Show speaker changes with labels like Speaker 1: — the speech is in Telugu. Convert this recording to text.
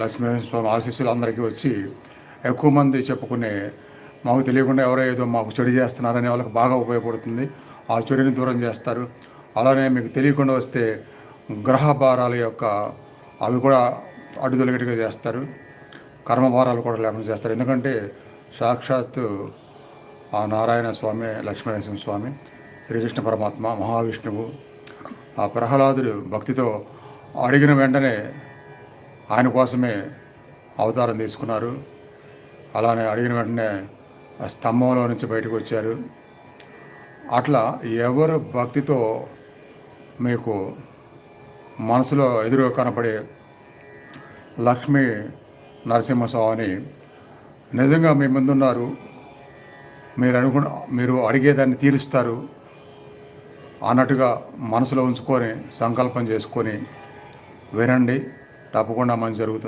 Speaker 1: లక్ష్మీనరసింహ స్వామి ఆశీస్సులు అందరికీ వచ్చి ఎక్కువ మంది చెప్పుకునే మాకు తెలియకుండా ఎవరో ఏదో మాకు చెడు చేస్తున్నారనే వాళ్ళకి బాగా ఉపయోగపడుతుంది. ఆ చెడుని దూరం చేస్తారు. అలానే మీకు తెలియకుండా వస్తే గ్రహ భారాల యొక్క అవి కూడా అడ్డుదొలగట్టుగా చేస్తారు. కర్మభారాలు కూడా లేకుండా చేస్తారు. ఎందుకంటే సాక్షాత్తు ఆ నారాయణ స్వామి లక్ష్మీనరసింహ స్వామి శ్రీకృష్ణ పరమాత్మ మహావిష్ణువు ఆ ప్రహ్లాదుడు భక్తితో అడిగిన వెంటనే ఆయన కోసమే అవతారం తీసుకున్నారు. అలానే అడిగిన వెంటనే స్తంభంలో నుంచి బయటకు వచ్చారు. అట్లా ఎవరు భక్తితో మీకు మనసులో ఎదురు కనపడే లక్ష్మీ నరసింహస్వామిని నిజంగా మీ ముందున్నారు. మీరు అనుకున్న మీరు అడిగేదాన్ని తీరుస్తారు అన్నట్టుగా మనసులో ఉంచుకొని సంకల్పం చేసుకొని వినండి. తప్పకుండా మనం జరుగుతుంది.